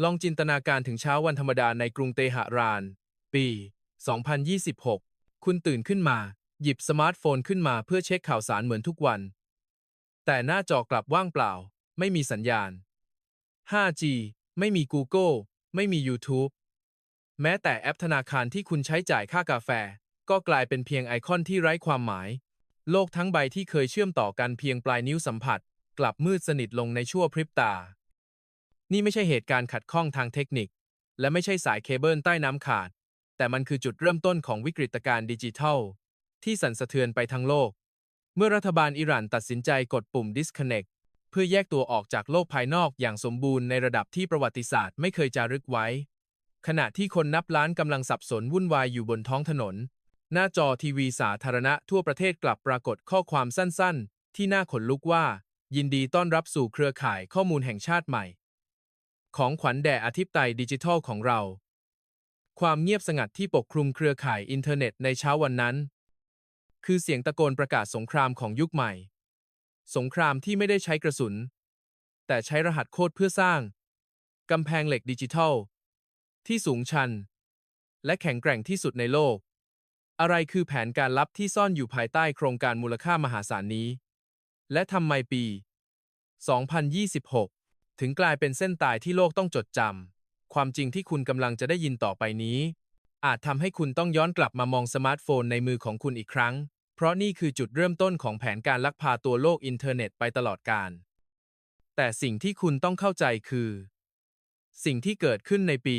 ลองจินตนาการถึงเช้าวันธรรมดาในกรุงเตหะราน ปี 2026 คุณตื่นขึ้นมา หยิบสมาร์ทโฟนขึ้นมาเพื่อเช็คข่าวสารเหมือนทุกวัน แต่หน้าจอกลับว่างเปล่า ไม่มีสัญญาณ 5G ไม่มี Google ไม่มี YouTube แม้แต่แอปธนาคารที่คุณใช้จ่ายค่ากาแฟ ก็กลายเป็นเพียงไอคอนที่ไร้ความหมาย โลกทั้งใบที่เคยเชื่อมต่อกันเพียงปลายนิ้วสัมผัส กลับมืดสนิทลงในชั่วพริบตา นี่ไม่ใช่เหตุการณ์ขัดข้องทางเทคนิค และไม่ใช่สายเคเบิลใต้น้ำขาด แต่มันคือจุดเริ่มต้นของวิกฤตการณ์ดิจิทัล ที่สั่นสะเทือนไปทั้งโลก เมื่อรัฐบาลอิหร่านตัดสินใจกดปุ่ม disconnect เพื่อแยกตัวออกจากโลกภายนอกอย่างสมบูรณ์ในระดับที่ประวัติศาสตร์ไม่เคยจารึกไว้ ขณะที่คนนับล้านกำลังสับสนวุ่นวายอยู่บนท้องถนน หน้าจอทีวีสาธารณะทั่วประเทศกลับปรากฏข้อความสั้นๆ ที่น่าขนลุกว่า ยินดีต้อนรับสู่เครือข่ายข้อมูลแห่งชาติใหม่ ของขวัญแด่อธิปไตยดิจิทัลของเรา ความเงียบสงัดที่ปกคลุมเครือข่ายอินเทอร์เน็ตในเช้าวันนั้น คือเสียงตะโกนประกาศสงครามของยุคใหม่ สงครามที่ไม่ได้ใช้กระสุน แต่ใช้รหัสโคดเพื่อสร้างกำแพงเหล็กดิจิทัล ที่สูงชัน และแข็งแกร่งที่สุดในโลก อะไรคือแผนการลับที่ซ่อนอยู่ภายใต้โครงการมูลค่ามหาศาลนี้ และทำไมปี 2026 ถึงกลายเป็นเส้นตายที่โลกต้องจดจำ ความจริงที่คุณกำลังจะได้ยินต่อไปนี้ อาจทำให้คุณต้องย้อนกลับมามองสมาร์ทโฟนในมือของคุณอีกครั้ง เพราะนี่คือจุดเริ่มต้นของแผนการลักพาตัวโลกอินเทอร์เน็ตไปตลอดกาล แต่สิ่งที่คุณต้องเข้าใจคือ สิ่งที่เกิดขึ้นในปี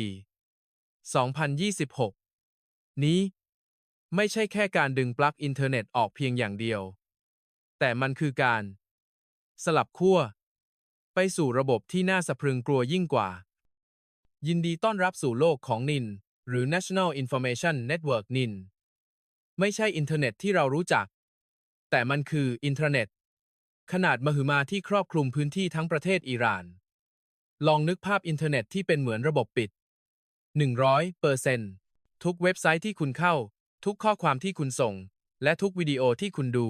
2026 นี้ ไม่ใช่แค่การดึงปลั๊กอินเทอร์เน็ตออกเพียงอย่างเดียว แต่มันคือการ สลับขั้ว ไปสู่ระบบที่น่าสะพรึงกลัวยิ่งกว่า ยินดีต้อนรับสู่โลกของนิน หรือ National Information Network นิน ไม่ใช่อินเทอร์เน็ตที่เรารู้จัก แต่มันคืออินเทอร์เน็ต ขนาดมหึมาที่ครอบคลุมพื้นที่ทั้งประเทศอิหร่าน ลองนึกภาพอินเทอร์เน็ตที่เป็นเหมือนระบบปิด 100เปอร์เซนทุกเว็บไซต์ที่คุณเข้า ทุกข้อความที่คุณส่ง และทุกวิดีโอที่คุณดู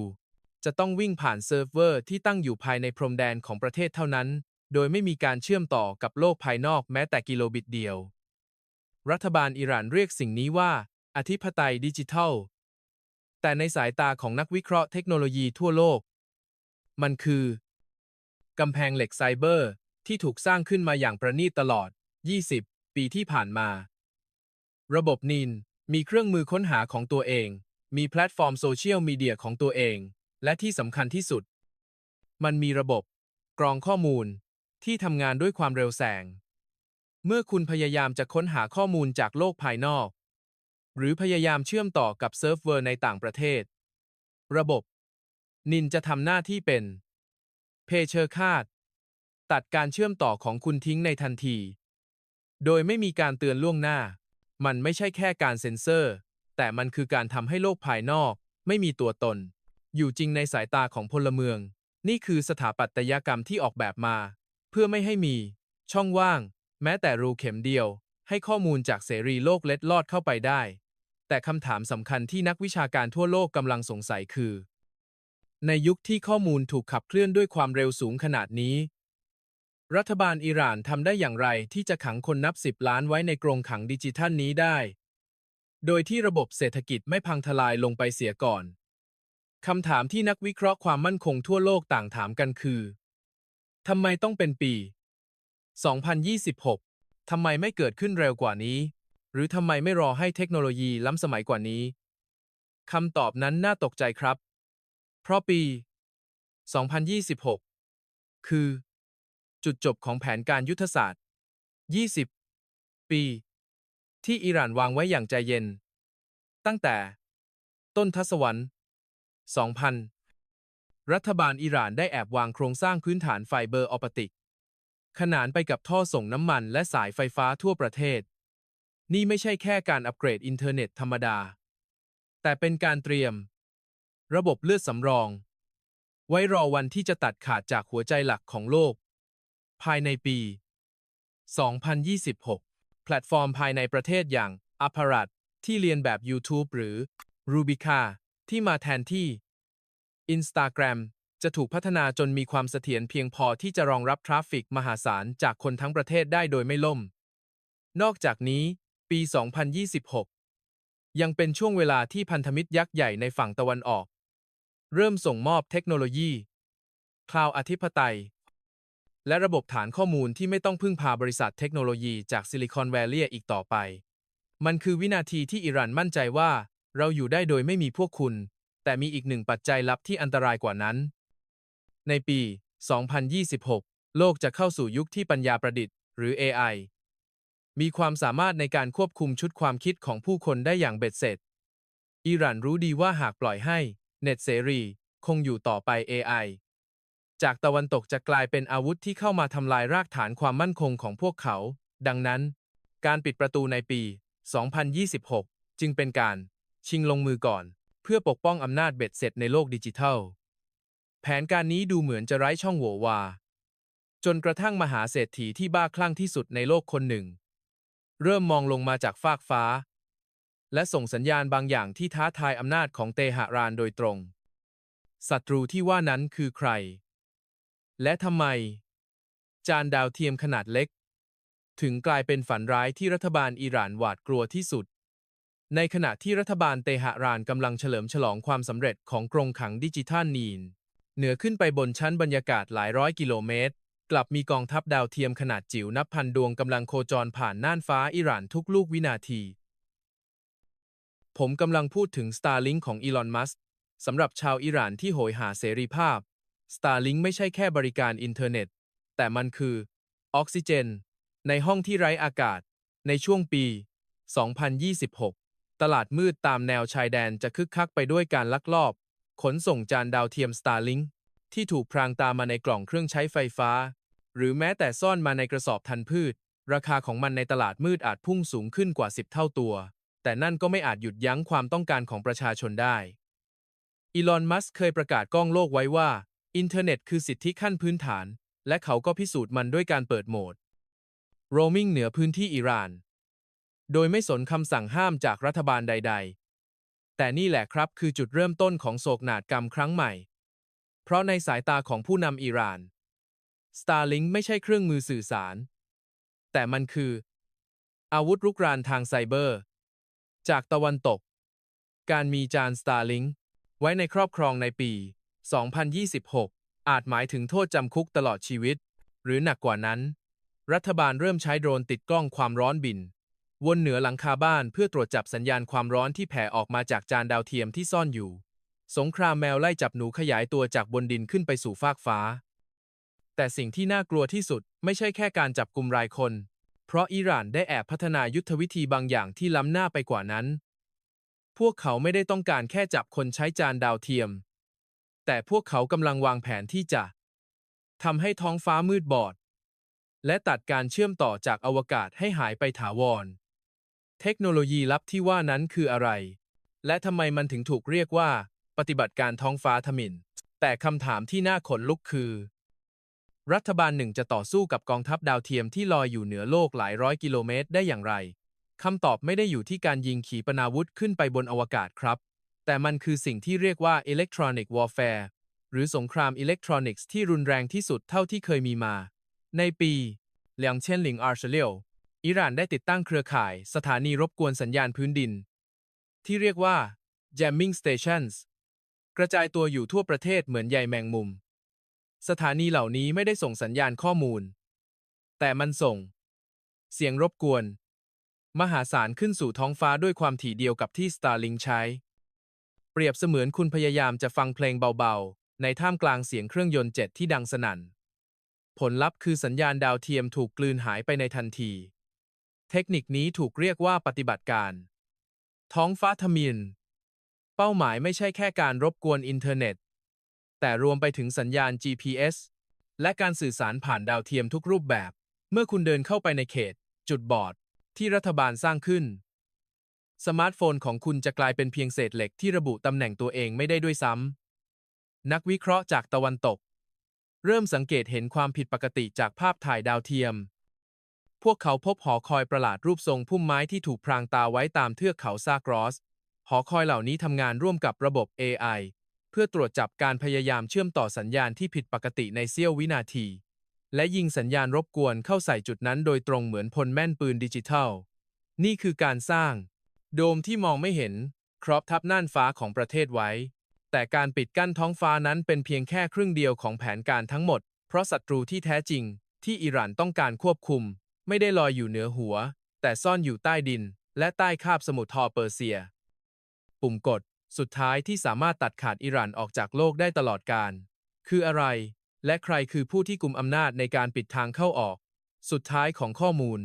จะต้องวิ่งผ่านเซิร์ฟเวอร์ที่ตั้งอยู่ภายในพรมแดนของประเทศเท่านั้น โดยไม่มีการเชื่อมต่อกับโลกภายนอกแม้แต่กิโลบิตเดียว รัฐบาลอิหร่านเรียกสิ่งนี้ว่า อธิปไตยดิจิทัล แต่ในสายตาของนักวิเคราะห์เทคโนโลยีทั่วโลก มันคือกำแพงเหล็กไซเบอร์ ที่ถูกสร้างขึ้นมาอย่างประณีตตลอด 20 ปีที่ผ่านมา ระบบนินมีเครื่องมือค้นหาของตัวเอง มีแพลตฟอร์มโซเชียลมีเดียของตัวเอง และที่สำคัญที่สุด มันมีระบบ กรองข้อมูล ที่ทำงานด้วยความเร็วแสง เมื่อคุณพยายามจะค้นหาข้อมูลจากโลกภายนอก หรือพยายามเชื่อมต่อกับเซิร์ฟเวอร์ในต่างประเทศ ระบบ นินจะทำหน้าที่เป็น เพเชอร์คาด ตัดการเชื่อมต่อของคุณทิ้งในทันที โดยไม่มีการเตือนล่วงหน้า มันไม่ใช่แค่การเซ็นเซอร์ แต่มันคือการทำให้โลกภายนอก ไม่มีตัวตน อยู่จริงในสายตาของพลเมือง นี่คือสถาปัตยกรรมที่ออกแบบมา เพื่อไม่ให้มี ช่องว่าง แม้แต่รูเข็มเดียว ให้ข้อมูลจากเสรีโลกเล็ดลอดเข้าไปได้ แต่คำถามสำคัญที่นักวิชาการทั่วโลกกำลังสงสัยคือ ในยุคที่ข้อมูลถูกขับเคลื่อนด้วยความเร็วสูงขนาดนี้ รัฐบาลอิหร่านทำได้อย่างไรที่จะขังคนนับสิบล้านไว้ในกรงขังดิจิทัลนี้ได้ โดยที่ระบบเศรษฐกิจไม่พังทลายลงไปเสียก่อน คำถามที่นักวิเคราะห์ความมั่นคงทั่วโลกต่างถามกันคือ ทำไมต้องเป็นปี 2026 ทำไมไม่เกิดขึ้นเร็วกว่านี้ หรือทำไมไม่รอให้เทคโนโลยีล้ำสมัยกว่านี้ คำตอบนั้นน่าตกใจครับ เพราะปี 2026 คือ จุดจบของแผนการยุทธศาสตร์ 20 ปี ที่อิหร่านวางไว้อย่างใจเย็น ตั้งแต่ ต้นทศวรรษ 2000 รัฐบาลอิหร่านได้แอบวางโครงสร้างพื้นฐานไฟเบอร์ออปติก ขนานไปกับท่อส่งน้ำมันและสายไฟฟ้าทั่วประเทศ นี่ไม่ใช่แค่การอัปเกรดอินเทอร์เน็ตธรรมดา แต่เป็นการเตรียม ระบบเลือดสำรอง ไว้รอวันที่จะตัดขาดจากหัวใจหลักของโลก ภายในปี 2026 แพลตฟอร์มภายในประเทศอย่าง a p p a r a t ที่เรียนแบบ YouTube หรือ Rubica ที่มาแทนที่ Instagram จะถูกพัฒนาจนมีความเสถียรเพียงพอที่จะรองรับทราฟฟิกมหาศาลจากคนทั้งประเทศได้โดยไม่ล่ม นอกจากนี้ ปี 2026 ยังเป็นช่วงเวลาที่พันธมิตรยักษ์ใหญ่ในฝั่งตะวันออก เริ่มส่งมอบเทคโนโลยี คลาวด์อธิปไตย และระบบฐานข้อมูลที่ไม่ต้องพึ่งพาบริษัทเทคโนโลยีจากซิลิคอนแวลลีย์อีกต่อไป มันคือวินาทีที่อิหร่านมั่นใจว่า เราอยู่ได้โดยไม่มีพวกคุณ แต่มีอีกหนึ่งปัจจัยลับที่อันตรายกว่านั้น ในปี 2026 โลกจะเข้าสู่ยุคที่ปัญญาประดิษฐ์ หรือ AI มีความสามารถในการควบคุมชุดความคิดของผู้คนได้อย่างเบ็ดเสร็จ อิหร่านรู้ดีว่าหากปล่อยให้ เน็ตเสรี คงอยู่ต่อไป AI จากตะวันตกจะกลายเป็นอาวุธที่เข้ามาทำลายรากฐานความมั่นคงของพวกเขา ดังนั้น การปิดประตูในปี 2026 จึงเป็นการ ชิงลงมือก่อน เพื่อปกป้องอำนาจเบ็ดเสร็จในโลกดิจิทัล แผนการนี้ดูเหมือนจะไร้ช่องโหว่วา จนกระทั่งมหาเศรษฐีที่บ้าคลั่งที่สุดในโลกคนหนึ่ง เริ่มมองลงมาจากฟากฟ้า และส่งสัญญาณบางอย่างที่ท้าทายอำนาจของเตหะรานโดยตรงศัตรูที่ว่านั้นคือใคร และทำไม จานดาวเทียมขนาดเล็ก ถึงกลายเป็นฝันร้ายที่รัฐบาลอิหร่านหวาดกลัวที่สุด ในขณะที่รัฐบาลเตหะรานกำลังเฉลิมฉลองความสำเร็จของกรงขังดิจิทัลนีน เหนือขึ้นไปบนชั้นบรรยากาศหลายร้อยกิโลเมตร กลับมีกองทัพดาวเทียมขนาดจิ๋วนับพันดวงกำลังโคจรผ่านน่านฟ้าอิหร่านทุกลูกวินาที ผมกำลังพูดถึง Starlink ของอีลอน มัสก์สำหรับชาวอิหร่านที่โหยหาเสรีภาพ Starlink ไม่ใช่แค่บริการอินเทอร์เน็ต แต่มันคือออกซิเจน ในห้องที่ไร้อากาศ ในช่วงปี 2026 ตลาดมืดตามแนวชายแดนจะคึกคักไปด้วยการลักลอบ ขนส่งจานดาวเทียม Starlink ที่ถูกพรางตามมาในกล่องเครื่องใช้ไฟฟ้า หรือแม้แต่ซ่อนมาในกระสอบทันพืช ราคาของมันในตลาดมืดอาจพุ่งสูงขึ้นกว่า 10 เท่าตัว แต่นั่นก็ไม่อาจหยุดยั้งความต้องการของประชาชนได้อีลอน มัสเคยประกาศก้องโลกไว้ว่า อินเทอร์เน็ตคือสิทธิขั้นพื้นฐาน และเขาก็พิสูจน์มันด้วยการเปิดโหมด roaming เหนือพื้นที่อิหร่าน โดยไม่สนคำสั่งห้ามจากรัฐบาลใด ๆ แต่นี่แหละครับคือจุดเริ่มต้นของโศกนาฏกรรมครั้งใหม่ เพราะในสายตาของผู้นำอิหร่าน Starlink ไม่ใช่เครื่องมือสื่อสาร แต่มันคือ อาวุธรุกรานทางไซเบอร์ จากตะวันตก การมีจาน Starlink ไว้ในครอบครองในปี 2026 อาจหมายถึงโทษจำคุกตลอดชีวิต หรือหนักกว่านั้น รัฐบาลเริ่มใช้โดรนติดกล้องความร้อนบิน วนเหนือหลังคาบ้านเพื่อตรวจจับสัญญาณความร้อนที่แผ่ออกมาจากจานดาวเทียมที่ซ่อนอยู่ สงครามแมวไล่จับหนูขยายตัวจากบนดินขึ้นไปสู่ฟากฟ้า แต่สิ่งที่น่ากลัวที่สุดไม่ใช่แค่การจับกลุ่มรายคน เพราะอิหร่านได้แอบพัฒนายุทธวิธีบางอย่างที่ล้ำหน้าไปกว่านั้น พวกเขาไม่ได้ต้องการแค่จับคนใช้จานดาวเทียม แต่พวกเขากำลังวางแผนที่จะทำให้ท้องฟ้ามืดบอด และตัดการเชื่อมต่อจากอวกาศให้หายไปถาวร เทคโนโลยีลับที่ว่านั้นคืออะไร และทำไมมันถึงถูกเรียกว่า ปฏิบัติการท้องฟ้าทมิน แต่คำถามที่น่าขนลุกคือ รัฐบาลหนึ่งจะต่อสู้กับกองทัพดาวเทียมที่ลอยอยู่เหนือโลกหลายร้อยกิโลเมตรได้อย่างไรคำตอบไม่ได้อยู่ที่การยิงขีปนาวุธขึ้นไปบนอวกาศครับ แต่มันคือสิ่งที่เรียกว่า electronic warfare หรือสงครามอิเล็กทรอนิกส์ที่รุนแรงที่สุดเท่าที่เคยมีมา ในปีเหลียงเช่นหลิงอาร์เชเลียว อิหร่านได้ติดตั้งเครือข่าย สถานีรบกวนสัญญาณพื้นดิน ที่เรียกว่า jamming stations กระจายตัวอยู่ทั่วประเทศเหมือนใยแมงมุม สถานีเหล่านี้ไม่ได้ส่งสัญญาณข้อมูล แต่มันส่ง เสียงรบกวน มหาศาลขึ้นสู่ท้องฟ้าด้วยความถี่เดียวกับที่ Starlink ใช้ เปรียบเสมือนคุณพยายามจะฟังเพลงเบาๆ ในท่ามกลางเสียงเครื่องยนต์เจ็ตที่ดังสนั่น ผลลัพธ์คือสัญญาณดาวเทียมถูกกลืนหายไปในทันที เทคนิคนี้ถูกเรียกว่าปฏิบัติการ ท้องฟ้าทมิน เป้าหมายไม่ใช่แค่การรบกวนอินเทอร์เน็ต แต่รวมไปถึงสัญญาณ GPS และการสื่อสารผ่านดาวเทียมทุกรูปแบบ เมื่อคุณเดินเข้าไปในเขต จุดบอด ที่รัฐบาลสร้างขึ้น สมาร์ทโฟนของคุณจะกลายเป็นเพียงเศษเหล็กที่ระบุตำแหน่งตัวเองไม่ได้ด้วยซ้ำ นักวิเคราะห์จากตะวันตก เริ่มสังเกตเห็นความผิดปกติจากภาพถ่ายดาวเทียม พวกเขาพบหอคอยประหลาดรูปทรงพุ่มไม้ที่ถูกพรางตาไว้ตามเทือกเขาซากรอส หอคอยเหล่านี้ทำงานร่วมกับระบบ AI เพื่อตรวจจับการพยายามเชื่อมต่อสัญญาณที่ผิดปกติในเสี้ยววินาที และยิงสัญญาณรบกวนเข้าใส่จุดนั้นโดยตรงเหมือนพลแม่นปืนดิจิทัล นี่คือการสร้าง โดมที่มองไม่เห็น ครอบทับน่านฟ้าของประเทศไว้ แต่การปิดกั้นท้องฟ้านั้นเป็นเพียงแค่ครึ่งเดียวของแผนการทั้งหมด เพราะศัตรูที่แท้จริง ที่อิหร่านต้องการควบคุม ไม่ได้ลอยอยู่เหนือหัว แต่ซ่อนอยู่ใต้ดิน และใต้คาบสมุทรทอเปอร์เซีย ปุ่มกดสุดท้ายที่สามารถตัดขาดอิหร่านออกจากโลกได้ตลอดกาลคืออะไร และใครคือผู้ที่กุมอำนาจในการปิดทางเข้าออก สุดท้ายของข้อมูล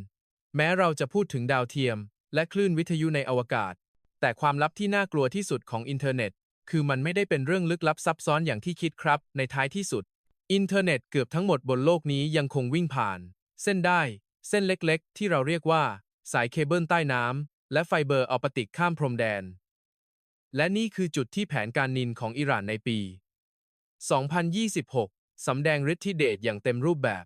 แม้เราจะพูดถึงดาวเทียม และคลื่นวิทยุในอวกาศ แต่ความลับที่น่ากลัวที่สุดของอินเทอร์เน็ต คือมันไม่ได้เป็นเรื่องลึกลับซับซ้อนอย่างที่คิดครับ ในท้ายที่สุด อินเทอร์เน็ตเกือบทั้งหมดบนโลกนี้ยังคงวิ่งผ่าน เส้นได้ เส้นเล็กๆ ที่เราเรียกว่า สายเคเบิลใต้น้ำและไฟเบอร์ออปติกข้ามพรมแดน และนี่คือจุดที่แผนการนินของอิหร่านในปี 2026 สำแดงฤทธิเดชอย่างเต็มรูปแบบ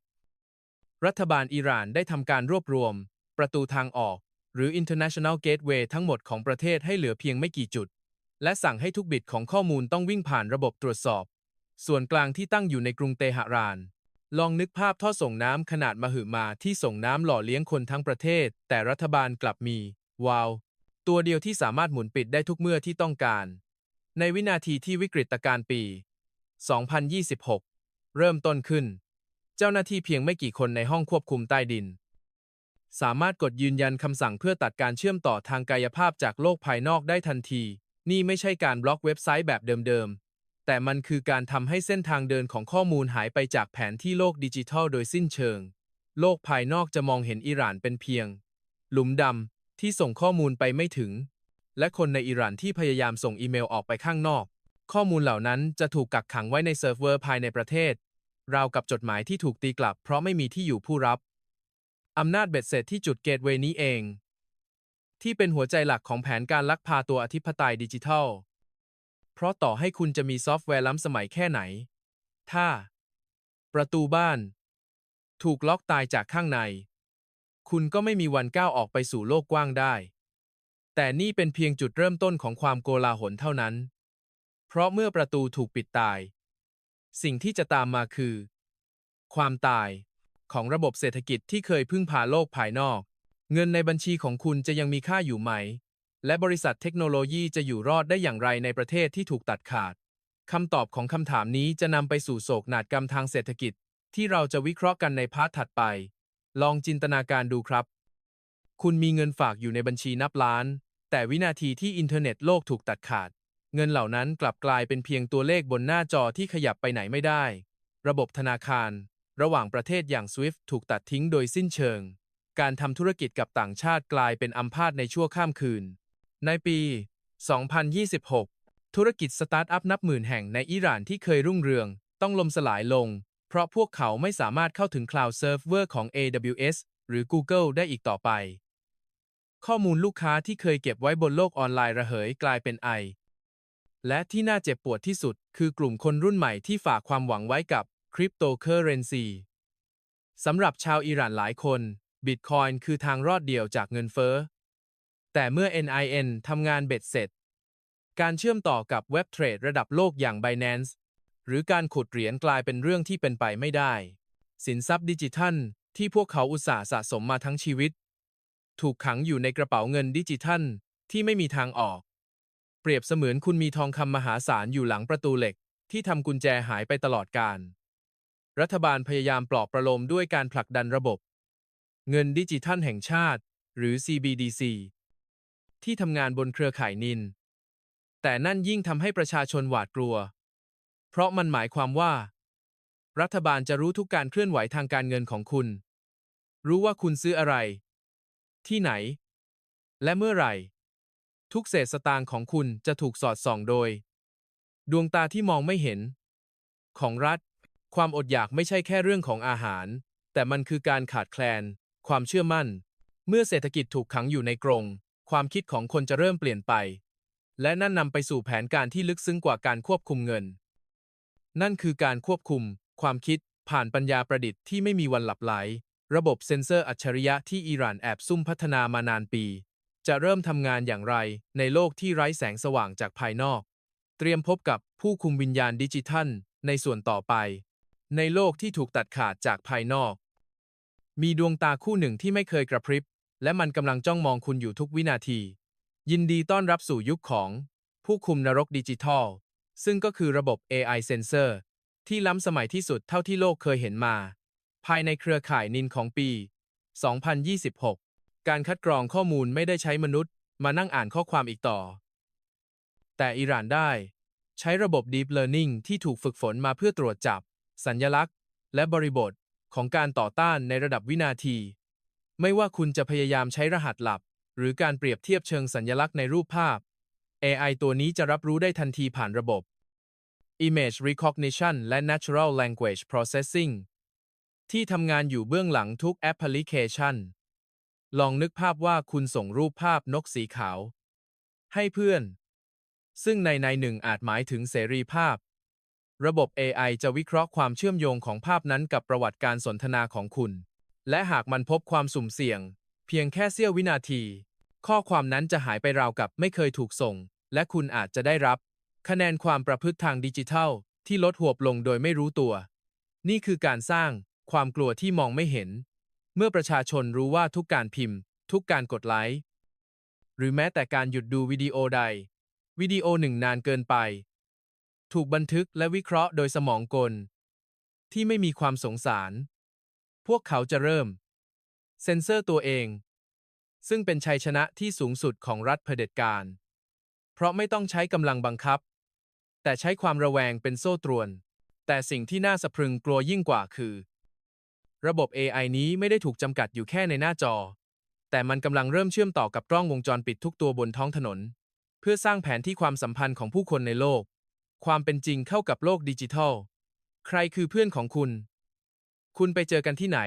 รัฐบาลอิหร่านได้ทำการรวบรวม ประตูทางออก หรือ International Gateway ทั้งหมดของประเทศให้เหลือเพียงไม่กี่จุด และสั่งให้ทุกบิตของข้อมูลต้องวิ่งผ่านระบบตรวจสอบ ส่วนกลางที่ตั้งอยู่ในกรุงเตหะราน ลองนึกภาพท่อส่งน้ำขนาดมหึมาที่ส่งน้ำหล่อเลี้ยงคนทั้งประเทศ แต่รัฐบาลกลับมี วาล์วตัวเดียวที่สามารถหมุนปิดได้ทุกเมื่อที่ต้องการ ในวินาทีที่วิกฤตการณ์ปี 2026 เริ่มต้นขึ้น เจ้าหน้าที่เพียงไม่กี่คนในห้องควบคุมใต้ดิน สามารถกดยืนยันคำสั่งเพื่อตัดการเชื่อมต่อทางกายภาพจากโลกภายนอกได้ทันที นี่ไม่ใช่การบล็อกเว็บไซต์แบบเดิม แต่มันคือการทำให้เส้นทางเดินของข้อมูลหายไปจากแผนที่โลกดิจิทัลโดยสิ้นเชิง โลกภายนอกจะมองเห็นอิหร่านเป็นเพียง หลุมดำที่ส่งข้อมูลไปไม่ถึง และคนในอิหร่านที่พยายามส่งอีเมลออกไปข้างนอก ข้อมูลเหล่านั้นจะถูกกักขังไว้ในเซิร์ฟเวอร์ภายในประเทศ ราวกับจดหมายที่ถูกตีกลับ เพราะไม่มีที่อยู่ผู้รับอำนาจเบ็ดเสร็จที่จุดเกตเวนี้เอง ที่เป็นหัวใจหลักของแผนการลักพาตัวอธิปไตยดิจิทัล เพราะต่อให้คุณจะมีซอฟต์แวร์ล้ำสมัยแค่ไหน ถ้า ประตูบ้าน ถูกล็อกตายจากข้างใน คุณก็ไม่มีวันก้าวออกไปสู่โลกกว้างได้ แต่นี่เป็นเพียงจุดเริ่มต้นของความโกลาหลเท่านั้น เพราะเมื่อประตูถูกปิดตาย สิ่งที่จะตามมาคือ ความตายของระบบเศรษฐกิจที่เคยพึ่งพาโลกภายนอก เงินในบัญชีของคุณจะยังมีค่าอยู่ไหม และบริษัทเทคโนโลยีจะอยู่รอดได้อย่างไรในประเทศที่ถูกตัดขาดคำตอบของคำถามนี้จะนำไปสู่โศกนาฏกรรมทางเศรษฐกิจ ที่เราจะวิเคราะห์กันในพาร์ทถัดไป ลองจินตนาการดูครับ คุณมีเงินฝากอยู่ในบัญชีนับล้าน แต่วินาทีที่อินเทอร์เน็ตโลกถูกตัดขาด เงินเหล่านั้นกลับกลายเป็นเพียงตัวเลขบนหน้าจอที่ขยับไปไหนไม่ได้ ระบบธนาคาร ระหว่างประเทศอย่าง SWIFT ถูกตัดทิ้งโดยสิ้นเชิง การทำธุรกิจกับต่างชาติกลายเป็นอัมพาตในชั่วข้ามคืน ในปี 2026 ธุรกิจสตาร์ทอัพนับหมื่นแห่งในอิหร่านที่เคยรุ่งเรือง ต้องล่มสลายลง เพราะพวกเขาไม่สามารถเข้าถึงคลาวด์เซิร์ฟเวอร์ของ AWS หรือ Google ได้อีกต่อไป ข้อมูลลูกค้าที่เคยเก็บไว้บนโลกออนไลน์ระเหยกลายเป็นไอ และที่น่าเจ็บปวดที่สุด คือกลุ่มคนรุ่นใหม่ที่ฝากความหวังไว้กับคริปโตเคอเรนซีสำหรับชาวอิหร่านหลายคนบิตคอยน์คือทางรอดเดียวจากเงินเฟ้อ แต่เมื่อ NIN ทำงานเบ็ดเสร็จ การเชื่อมต่อกับเว็บเทรดระดับโลกอย่าง Binance หรือการขุดเหรียญกลายเป็นเรื่องที่เป็นไปไม่ได้ สินทรัพย์ดิจิทัลที่พวกเขาอุตส่าห์สะสมมาทั้งชีวิต ถูกขังอยู่ในกระเป๋าเงินดิจิทัลที่ไม่มีทางออก เปรียบเสมือนคุณมีทองคำมหาศาลอยู่หลังประตูเหล็ก ที่ทำกุญแจหายไปตลอดกาลรัฐบาลพยายามปลอบประโลมด้วยการผลักดันระบบ เงินดิจิทัลแห่งชาติ หรือ CBDC ที่ทำงานบนเครือข่ายนิน แต่นั่นยิ่งทำให้ประชาชนหวาดกลัว เพราะมันหมายความว่า รัฐบาลจะรู้ทุกการเคลื่อนไหวทางการเงินของคุณ รู้ว่าคุณซื้ออะไร ที่ไหน และเมื่อไหร่ ทุกเศษสตางค์ของคุณจะถูกสอดส่องโดย ดวงตาที่มองไม่เห็น ของรัฐ ความอดอยากไม่ใช่แค่เรื่องของอาหาร แต่มันคือการขาดแคลน ความเชื่อมั่น เมื่อเศรษฐกิจถูกขังอยู่ในกรง ความคิดของคนจะเริ่มเปลี่ยนไป และนั่นนำไปสู่แผนการที่ลึกซึ้งกว่าการควบคุมเงิน นั่นคือการควบคุม ความคิด ผ่านปัญญาประดิษฐ์ที่ไม่มีวันหลับไหล ระบบเซ็นเซอร์อัจฉริยะที่อิหร่านแอบซุ่มพัฒนามานานปี จะเริ่มทำงานอย่างไร ในโลกที่ไร้แสงสว่างจากภายนอก เตรียมพบกับผู้คุมวิญญาณดิจิทัล ในส่วนต่อไป ในโลกที่ถูกตัดขาดจากภายนอก มีดวงตาคู่หนึ่งที่ไม่เคยกระพริบ และมันกำลังจ้องมองคุณอยู่ทุกวินาที ยินดีต้อนรับสู่ยุคของ ผู้คุมนรกดิจิทัล ซึ่งก็คือระบบ AI Sensor ที่ล้ำสมัยที่สุดเท่าที่โลกเคยเห็นมา ภายในเครือข่ายนินของปี 2026 การคัดกรองข้อมูลไม่ได้ใช้มนุษย์มานั่งอ่านข้อความอีกต่อ แต่อิหร่านได้ ใช้ระบบ Deep Learning ที่ถูกฝึกฝนมาเพื่อตรวจจับ สัญญลักษณ์ และบริบทของการต่อต้านในระดับวินาที ไม่ว่าคุณจะพยายามใช้รหัสลับ หรือการเปรียบเทียบเชิงสัญญลักษณ์ในรูปภาพ AI ตัวนี้จะรับรู้ได้ทันทีผ่านระบบ Image Recognition และ Natural Language Processing ที่ทำงานอยู่เบื้องหลังทุกแอปพลิเคชัน ลองนึกภาพว่าคุณส่งรูปภาพนกสีขาว ให้เพื่อน ซึ่งในในหนึ่งอาจหมายถึงเสรีภาพ ระบบ AI จะวิเคราะห์ความเชื่อมโยงของภาพนั้นกับประวัติการสนทนาของคุณ และหากมันพบความสุ่มเสี่ยง เพียงแค่เสี้ยววินาที ข้อความนั้นจะหายไปราวกับไม่เคยถูกส่ง และคุณอาจจะได้รับ คะแนนความประพฤติทางดิจิทัล ที่ลดหวบลงโดยไม่รู้ตัว นี่คือการสร้างความกลัวที่มองไม่เห็น เมื่อประชาชนรู้ว่าทุกการพิมพ์ ทุกการกดไลค์หรือแม้แต่การหยุดดูวิดีโอใด วิดีโอหนึ่งนานเกินไป ถูกบันทึกและวิเคราะห์โดยสมองกล ที่ไม่มีความสงสาร พวกเขาจะเริ่ม เซ็นเซอร์ตัวเอง ซึ่งเป็นชัยชนะที่สูงสุดของรัฐเผด็จการ เพราะไม่ต้องใช้กำลังบังคับ แต่ใช้ความระแวงเป็นโซ่ตรวน แต่สิ่งที่น่าสะพรึงกลัวยิ่งกว่าคือ ระบบ AI นี้ไม่ได้ถูกจำกัดอยู่แค่ในหน้าจอ แต่มันกำลังเริ่มเชื่อมต่อกับกล้องวงจรปิดทุกตัวบนท้องถนน เพื่อสร้างแผนที่ความสัมพันธ์ของผู้คนในโลก ความเป็นจริงเข้ากับโลกดิจิทัล ใครคือเพื่อนของคุณ คุณไปเจอกันที่ไหน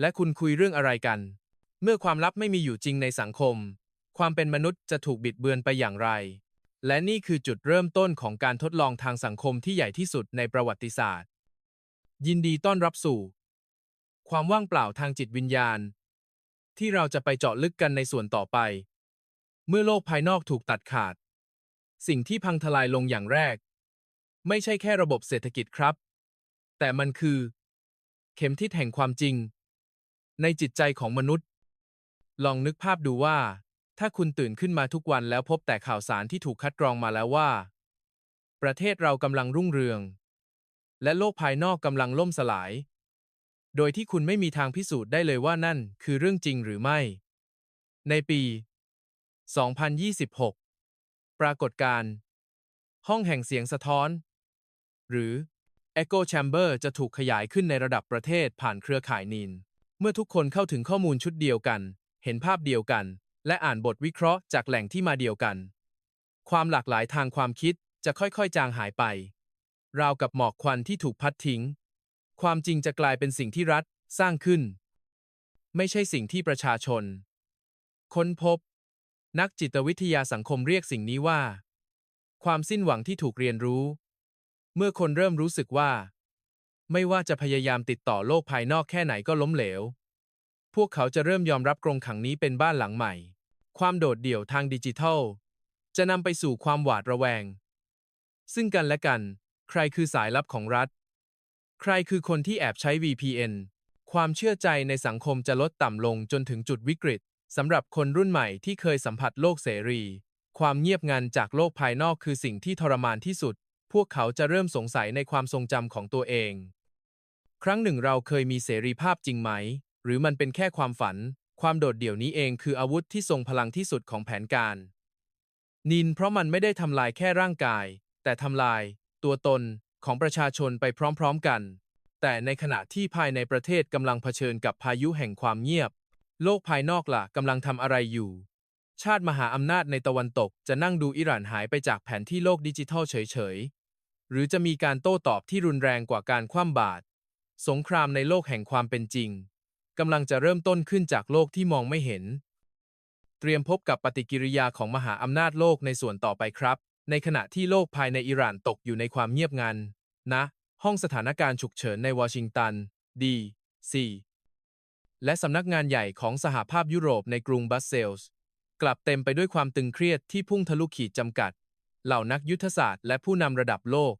และคุณคุยเรื่องอะไรกัน เมื่อความลับไม่มีอยู่จริงในสังคม ความเป็นมนุษย์จะถูกบิดเบือนไปอย่างไร และนี่คือจุดเริ่มต้นของการทดลองทางสังคมที่ใหญ่ที่สุดในประวัติศาสตร์ ยินดีต้อนรับสู่ ความว่างเปล่าทางจิตวิญญาณ ที่เราจะไปเจาะลึกกันในส่วนต่อไป เมื่อโลกภายนอกถูกตัดขาด สิ่งที่พังทลายลงอย่างแรก ไม่ใช่แค่ระบบเศรษฐกิจครับ แต่มันคือ เข็มทิศแห่งความจริง ในจิตใจของมนุษย์ ลองนึกภาพดูว่า ถ้าคุณตื่นขึ้นมาทุกวันแล้วพบแต่ข่าวสารที่ถูกคัดกรองมาแล้วว่า ประเทศเรากำลังรุ่งเรือง และโลกภายนอกกำลังล่มสลาย โดยที่คุณไม่มีทางพิสูจน์ได้เลยว่านั่นคือเรื่องจริงหรือไม่ ในปี 2026 ปรากฏการณ์ห้องแห่งเสียงสะท้อน หรือ Echo Chamber จะถูกขยายขึ้นในระดับประเทศผ่านเครือข่ายนีน เมื่อทุกคนเข้าถึงข้อมูลชุดเดียวกัน เห็นภาพเดียวกัน และอ่านบทวิเคราะห์จากแหล่งที่มาเดียวกัน ความหลากหลายทางความคิดจะค่อยๆ จางหายไป ราวกับหมอกควันที่ถูกพัดทิ้ง ความจริงจะกลายเป็นสิ่งที่รัฐสร้างขึ้น ไม่ใช่สิ่งที่ประชาชน ค้นพบ นักจิตวิทยาสังคมเรียกสิ่งนี้ว่า ความสิ้นหวังที่ถูกเรียนรู้ เมื่อคนเริ่มรู้สึกว่า ไม่ว่าจะพยายามติดต่อโลกภายนอกแค่ไหนก็ล้มเหลว พวกเขาจะเริ่มยอมรับกรงขังนี้เป็นบ้านหลังใหม่ ความโดดเดี่ยวทางดิจิทัล จะนำไปสู่ความหวาดระแวง ซึ่งกันและกัน ใครคือสายลับของรัฐ ใครคือคนที่แอบใช้ VPN ความเชื่อใจในสังคมจะลดต่ำลงจนถึงจุดวิกฤตสำหรับคนรุ่นใหม่ที่เคยสัมผัสโลกเสรี ความเงียบงันจากโลกภายนอกคือสิ่งที่ทรมานที่สุด พวกเขาจะเริ่มสงสัยในความทรงจำของตัวเอง ครั้งหนึ่งเราเคยมีเสรีภาพจริงไหม หรือมันเป็นแค่ความฝัน ความโดดเดี่ยวนี้เองคืออาวุธที่ทรงพลังที่สุดของแผนการ นินเพราะมันไม่ได้ทำลายแค่ร่างกาย แต่ทำลาย ตัวตนของประชาชนไปพร้อมๆกัน แต่ในขณะที่ภายในประเทศกำลังเผชิญกับพายุแห่งความเงียบ โลกภายนอกล่ะกำลังทำอะไรอยู่ ชาติมหาอำนาจในตะวันตกจะนั่งดูอิหร่านหายไปจากแผนที่โลกดิจิทัลเฉยๆ หรือจะมีการโต้ตอบที่รุนแรงกว่าการคว่ำบาตรสงครามในโลกแห่งความเป็นจริงกำลังจะเริ่มต้นขึ้นจากโลกที่มองไม่เห็น เตรียมพบกับปฏิกิริยาของมหาอำนาจโลกในส่วนต่อไปครับ ในขณะที่โลกภายในอิหร่านตกอยู่ในความเงียบงัน นะ ห้องสถานการณ์ฉุกเฉินในวอชิงตัน ดีซีและสำนักงานใหญ่ของสหภาพยุโรปในกรุงบัสเซลส์กลับเต็มไปด้วยความตึงเครียดที่พุ่งทะลุขีดจำกัด เหล่านักยุทธศาสตร์และผู้นำระดับโลก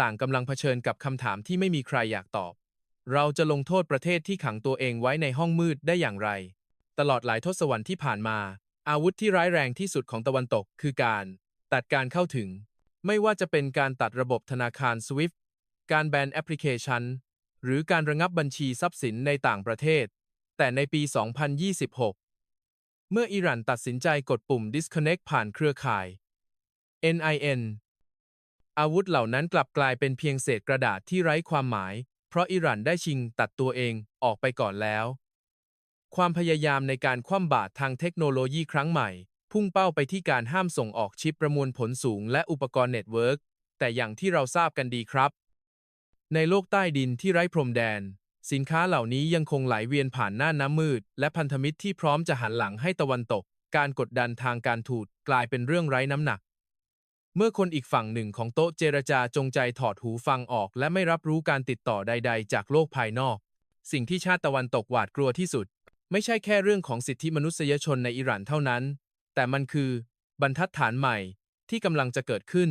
ต่างกำลังเผชิญกับคำถามที่ไม่มีใครอยากตอบ เราจะลงโทษประเทศที่ขังตัวเองไว้ในห้องมืดได้อย่างไร ตลอดหลายทศวรรษที่ผ่านมา อาวุธที่ร้ายแรงที่สุดของตะวันตกคือการ ตัดการเข้าถึง ไม่ว่าจะเป็นการตัดระบบธนาคาร SWIFT การแบนแอปพลิเคชัน หรือการระงับบัญชีทรัพย์สินในต่างประเทศ แต่ในปี 2026 เมื่ออิหร่านตัดสินใจกดปุ่ม disconnect ผ่านเครือข่าย NIN อาวุธเหล่านั้นกลับกลายเป็นเพียงเศษกระดาษที่ไร้ความหมาย เพราะอิหร่านได้ชิงตัดตัวเองออกไปก่อนแล้ว ความพยายามในการคว่ำบาตรทางเทคโนโลยีครั้งใหม่ พุ่งเป้าไปที่การห้ามส่งออกชิปประมวลผลสูงและอุปกรณ์เน็ตเวิร์กแต่อย่างที่เราทราบกันดีครับ ในโลกใต้ดินที่ไร้พรมแดน สินค้าเหล่านี้ยังคงไหลเวียนผ่านหน้าน้ำมืด และพันธมิตรที่พร้อมจะหันหลังให้ตะวันตก การกดดันทางการทูตกลายเป็นเรื่องไร้น้ำหนัก เมื่อคนอีกฝั่งหนึ่งของโต๊ะเจรจาจงใจถอดหูฟังออก และไม่รับรู้การติดต่อใด ๆ จากโลกภายนอก สิ่งที่ชาติตะวันตกหวาดกลัวที่สุด ไม่ใช่แค่เรื่องของสิทธิมนุษยชนในอิหร่านเท่านั้น แต่มันคือบรรทัดฐานใหม่ที่กำลังจะเกิดขึ้น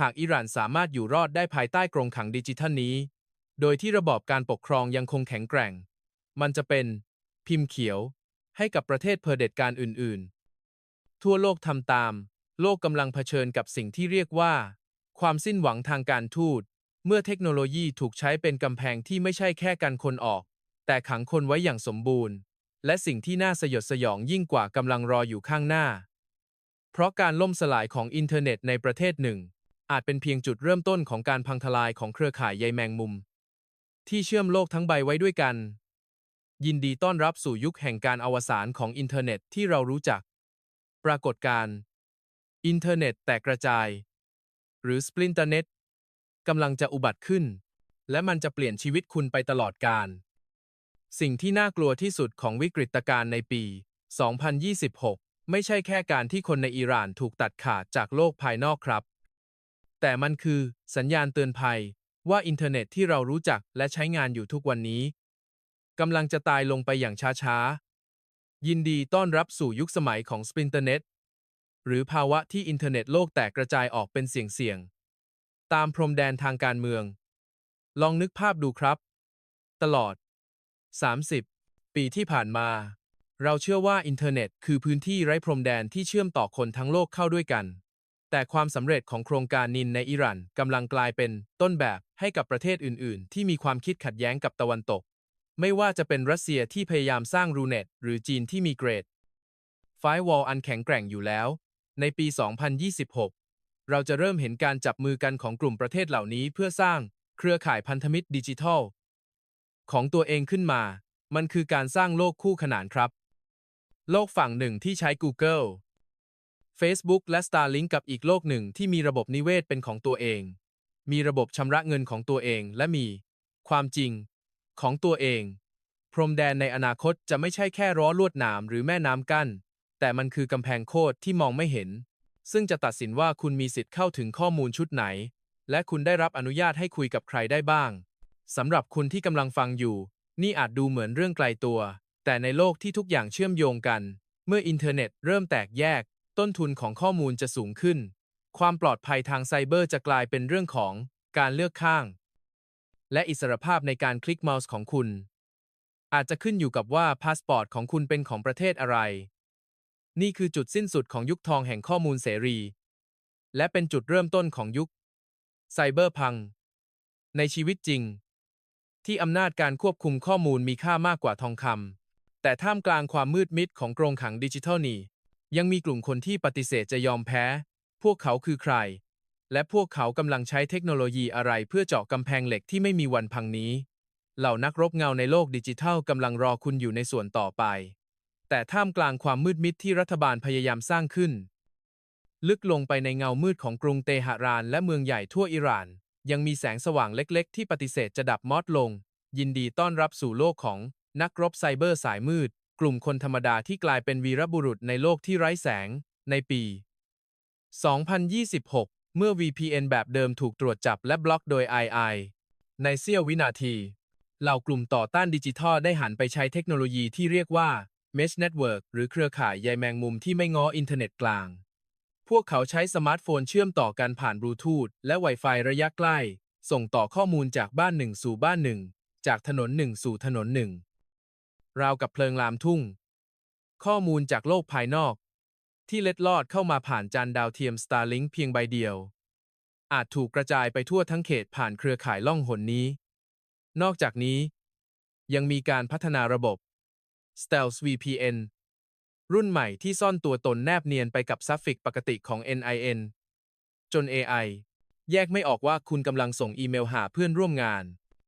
หากอิหร่านสามารถอยู่รอดได้ภายใต้กรงขังดิจิทัลนี้ โดยที่ระบอบการปกครองยังคงแข็งแกร่ง มันจะเป็น พิมพ์เขียว ให้กับประเทศเผด็จการอื่น ๆ ทั่วโลกทำตาม โลกกำลังเผชิญกับสิ่งที่เรียกว่า ความสิ้นหวังทางการทูต เมื่อเทคโนโลยีถูกใช้เป็นกำแพงที่ไม่ใช่แค่กันคนออก แต่ขังคนไว้อย่างสมบูรณ์ และสิ่งที่น่าสยดสยองยิ่งกว่ากำลังรออยู่ข้างหน้า เพราะการล่มสลายของอินเทอร์เน็ตในประเทศหนึ่ง อาจเป็นเพียงจุดเริ่มต้นของการพังทลายของเครือข่ายใยแมงมุม ที่เชื่อมโลกทั้งใบไว้ด้วยกัน ยินดีต้อนรับสู่ยุคแห่งการอวสานของอินเทอร์เน็ตที่เรารู้จัก ปรากฏการณ์ อินเทอร์เน็ตแตกกระจาย หรือ Splinternet กำลังจะอุบัติขึ้น และมันจะเปลี่ยนชีวิตคุณไปตลอดกาลสิ่งที่น่ากลัวที่สุดของวิกฤตการณ์ในปี 2026 ไม่ใช่แค่การที่คนในอิหร่านถูกตัดขาดจากโลกภายนอกครับ แต่มันคือสัญญาณเตือนภัยว่าอินเทอร์เน็ตที่เรารู้จักและใช้งานอยู่ทุกวันนี้กำลังจะตายลงไปอย่างช้าๆ ยินดีต้อนรับสู่ยุคสมัยของ Splinternet หรือภาวะที่อินเทอร์เน็ตโลกแตกกระจายออกเป็นเสียงๆ ตามพรมแดนทางการเมือง ลองนึกภาพดูครับ ตลอด 30 ปีที่ผ่านมา เราเชื่อว่าอินเทอร์เน็ตคือพื้นที่ไร้พรมแดนที่เชื่อมต่อคนทั้งโลกเข้าด้วยกัน แต่ความสำเร็จของโครงการนินในอิหร่านกำลังกลายเป็นต้นแบบให้กับประเทศอื่น ๆ ที่มีความคิดขัดแย้งกับตะวันตก ไม่ว่าจะเป็นรัสเซียที่พยายามสร้างรูเน็ต หรือจีนที่มีเกรดไฟวอลอันแข็งแกร่งอยู่แล้ว ในปี 2026 เราจะเริ่มเห็นการจับมือกันของกลุ่มประเทศเหล่านี้เพื่อสร้างเครือข่ายพันธมิตรดิจิทัล ของตัวเองขึ้นมา มันคือการสร้างโลกคู่ขนานครับ โลกฝั่งหนึ่งที่ใช้ Google Facebook และ Starlink กับอีกโลกหนึ่งที่มีระบบนิเวศเป็นของตัวเอง มีระบบชำระเงินของตัวเองและมี ความจริง ของตัวเอง พรมแดนในอนาคตจะไม่ใช่แค่ร้อลวดหนามหรือแม่น้ำกั้น แต่มันคือกำแพงโคตรที่มองไม่เห็น ซึ่งจะตัดสินว่าคุณมีสิทธิ์เข้าถึงข้อมูลชุดไหน และคุณได้รับอนุญาตให้คุยกับใครได้บ้างสำหรับคุณที่กำลังฟังอยู่ นี่อาจดูเหมือนเรื่องไกลตัว แต่ในโลกที่ทุกอย่างเชื่อมโยงกัน เมื่ออินเทอร์เน็ตเริ่มแตกแยก ต้นทุนของข้อมูลจะสูงขึ้น ความปลอดภัยทางไซเบอร์จะกลายเป็นเรื่องของการเลือกข้าง และอิสรภาพในการคลิกเมาส์ของคุณ อาจจะขึ้นอยู่กับว่าพาสปอร์ตของคุณเป็นของประเทศอะไร นี่คือจุดสิ้นสุดของยุคทองแห่งข้อมูลเสรี และเป็นจุดเริ่มต้นของยุค ไซเบอร์พัง ในชีวิตจริง ที่อำนาจการควบคุมข้อมูลมีค่ามากกว่าทองคำแต่ท่ามกลางความมืดมิดของกรงขังดิจิทัลนี้ ยังมีกลุ่มคนที่ปฏิเสธจะยอมแพ้ พวกเขาคือใคร และพวกเขากำลังใช้เทคโนโลยีอะไรเพื่อเจาะกำแพงเหล็กที่ไม่มีวันพังนี้ เหล่านักรบเงาในโลกดิจิทัลกำลังรอคุณอยู่ในส่วนต่อไป แต่ท่ามกลางความมืดมิดที่รัฐบาลพยายามสร้างขึ้น ลึกลงไปในเงามืดของกรุงเตหะรานและเมืองใหญ่ทั่วอิหร่าน ยังมีแสงสว่างเล็กๆ ที่ปฏิเสธจะดับมอดลง ยินดีต้อนรับสู่โลกของนักรบไซเบอร์สายมืด กลุ่มคนธรรมดาที่กลายเป็นวีรบุรุษในโลกที่ไร้แสง ในปี 2026 เมื่อ VPN แบบเดิมถูกตรวจจับและบล็อกโดย II ในเสี้ยววินาที เหล่ากลุ่มต่อต้านดิจิทัลได้หันไปใช้เทคโนโลยีที่เรียกว่า Mesh Network หรือเครือข่ายใยแมงมุมที่ไม่ง้ออินเทอร์เน็ตกลาง พวกเขาใช้สมาร์ทโฟนเชื่อมต่อกันผ่านบลูทูธและ Wi-Fi ระยะใกล้ ส่งต่อข้อมูลจากบ้านหนึ่งสู่บ้านหนึ่ง จากถนนหนึ่งสู่ถนนหนึ่ง ราวกับเพลิงลามทุ่ง ข้อมูลจากโลกภายนอก ที่เล็ดลอดเข้ามาผ่านจานดาวเทียม Starlink เพียงใบเดียว อาจถูกกระจายไปทั่วทั้งเขตผ่านเครือข่ายล่องหนนี้ นอกจากนี้ ยังมีการพัฒนาระบบ Stealth VPN รุ่นใหม่ที่ซ่อนตัวตนแนบเนียนไปกับซัฟฟิกปกติของ NIN จน AI แยกไม่ออกว่าคุณกำลังส่งอีเมลหาเพื่อนร่วมงาน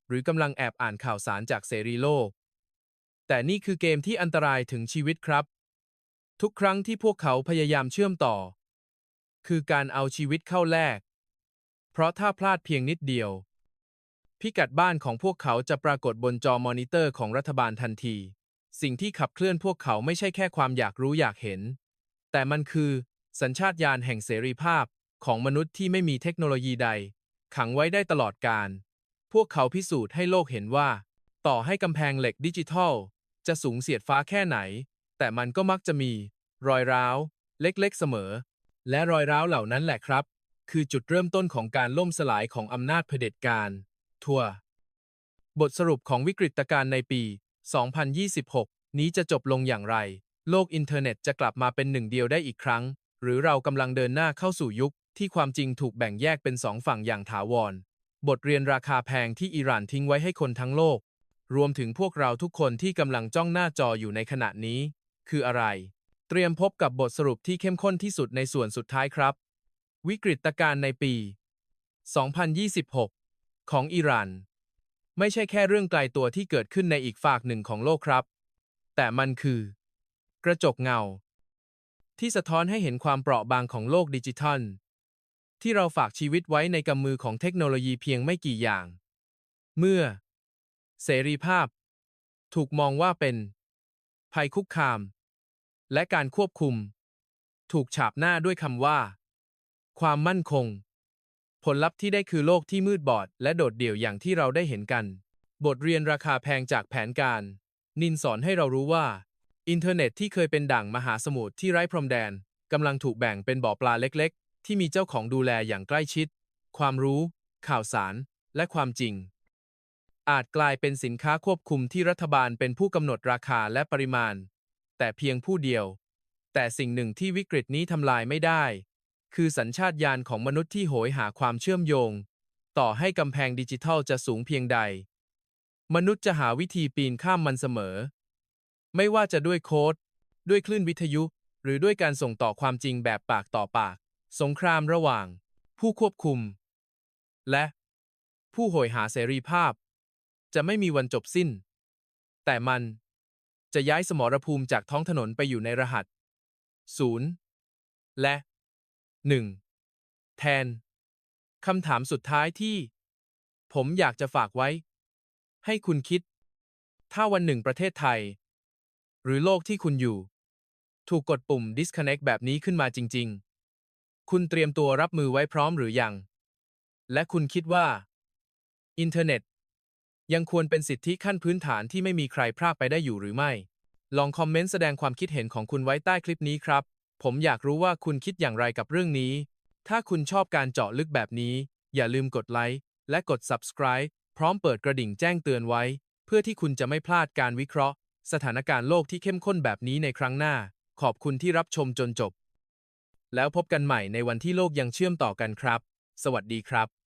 หรือกำลังแอบอ่านข่าวสารจากเสรีโลก แต่นี่คือเกมที่อันตรายถึงชีวิตครับ ทุกครั้งที่พวกเขาพยายามเชื่อมต่อ คือการเอาชีวิตเข้าแลก เพราะถ้าพลาดเพียงนิดเดียว พิกัดบ้านของพวกเขาจะปรากฏบนจอมอนิเตอร์ของรัฐบาลทันที สิ่งที่ขับเคลื่อนพวกเขาไม่ใช่แค่ความอยากรู้อยากเห็น แต่มันคือ สัญชาตญาณแห่งเสรีภาพของมนุษย์ที่ไม่มีเทคโนโลยีใด ขังไว้ได้ตลอดการ พวกเขาพิสูจน์ให้โลกเห็นว่า ต่อให้กำแพงเหล็กดิจิทัล จะสูงเสียดฟ้าแค่ไหน แต่มันก็มักจะมี รอยร้าว เล็กๆเสมอ และรอยร้าวเหล่านั้นแหละครับ คือจุดเริ่มต้นของการล่มสลายของอำนาจเผด็จการ ทั่ว บทสรุปของวิกฤตการณ์ในปี 2026 นี้จะจบลงอย่างไร โลกอินเทอร์เน็ตจะกลับมาเป็นหนึ่งเดียวได้อีกครั้ง หรือเรากำลังเดินหน้าเข้าสู่ยุค ที่ความจริงถูกแบ่งแยกเป็นสองฝั่งอย่างถาวร บทเรียนราคาแพงที่อิหร่านทิ้งไว้ให้คนทั้งโลก รวมถึงพวกเราทุกคนที่กำลังจ้องหน้าจออยู่ในขณะนี้ คืออะไร เตรียมพบกับบทสรุปที่เข้มข้นที่สุดในส่วนสุดท้ายครับ วิกฤตการณ์ในปี 2026 ของอิหร่าน ไม่ใช่แค่เรื่องไกลตัวที่เกิดขึ้นในอีกฝากหนึ่งของโลกครับ แต่มันคือ กระจกเงา ที่สะท้อนให้เห็นความเปราะบางของโลกดิจิทัล ที่เราฝากชีวิตไว้ในกำมือของเทคโนโลยีเพียงไม่กี่อย่าง เมื่อ เสรีภาพ ถูกมองว่าเป็น ภัยคุกคาม และการควบคุม ถูกฉาบหน้าด้วยคำว่า ความมั่นคง ผลลัพธ์ที่ได้คือโลกที่มืดบอด และโดดเดี่ยวอย่างที่เราได้เห็นกัน บทเรียนราคาแพงจากแผนการ นินสอนให้เรารู้ว่า อินเทอร์เน็ตที่เคยเป็นด่างมหาสมุทรที่ไร้พรมแดนกำลังถูกแบ่งเป็นบ่อปลาเล็กๆ ที่มีเจ้าของดูแลอย่างใกล้ชิด ความรู้ ข่าวสาร และความจริง อาจกลายเป็นสินค้าควบคุมที่รัฐบาลเป็นผู้กำหนดราคาและปริมาณ แต่เพียงผู้เดียว แต่สิ่งหนึ่งที่วิกฤตนี้ทำลายไม่ได้ คือสัญชาตญาณของมนุษย์ที่โหยหาความเชื่อมโยง ต่อให้กำแพงดิจิทัลจะสูงเพียงใด มนุษย์จะหาวิธีปีนข้ามมันเสมอ ไม่ว่าจะด้วยโค้ด ด้วยคลื่นวิทยุ หรือด้วยการส่งต่อความจริงแบบปากต่อปาก สงครามระหว่าง ผู้ควบคุม และผู้โหยหาเสรีภาพ จะไม่มีวันจบสิ้น แต่มันจะย้ายสมรภูมิจากท้องถนนไปอยู่ในรหัส 0 และ 1 แทน คำถามสุดท้ายที่ ผมอยากจะฝากไว้ ให้คุณคิด ถ้าวันหนึ่งประเทศไทย หรือโลกที่คุณอยู่ ถูกกดปุ่ม disconnect แบบนี้ขึ้นมาจริง ๆ คุณเตรียมตัวรับมือไว้พร้อมหรือยัง และคุณคิดว่า อินเทอร์เน็ต ยังควรเป็นสิทธิขั้นพื้นฐานที่ไม่มีใครพรากไปได้อยู่หรือไม่ ลองคอมเมนต์แสดงความคิดเห็นของคุณไว้ใต้คลิปนี้ครับ ผมอยากรู้ว่าคุณคิดอย่างไรกับเรื่องนี้ ถ้าคุณชอบการเจาะลึกแบบนี้ อย่าลืมกดไลค์และกด subscribe พร้อมเปิดกระดิ่งแจ้งเตือนไว้ เพื่อที่คุณจะไม่พลาดการวิเคราะห์ สถานการณ์โลกที่เข้มข้นแบบนี้ในครั้งหน้า ขอบคุณที่รับชมจนจบ แล้วพบกันใหม่ในวันที่โลกยังเชื่อมต่อกันครับ สวัสดีครับ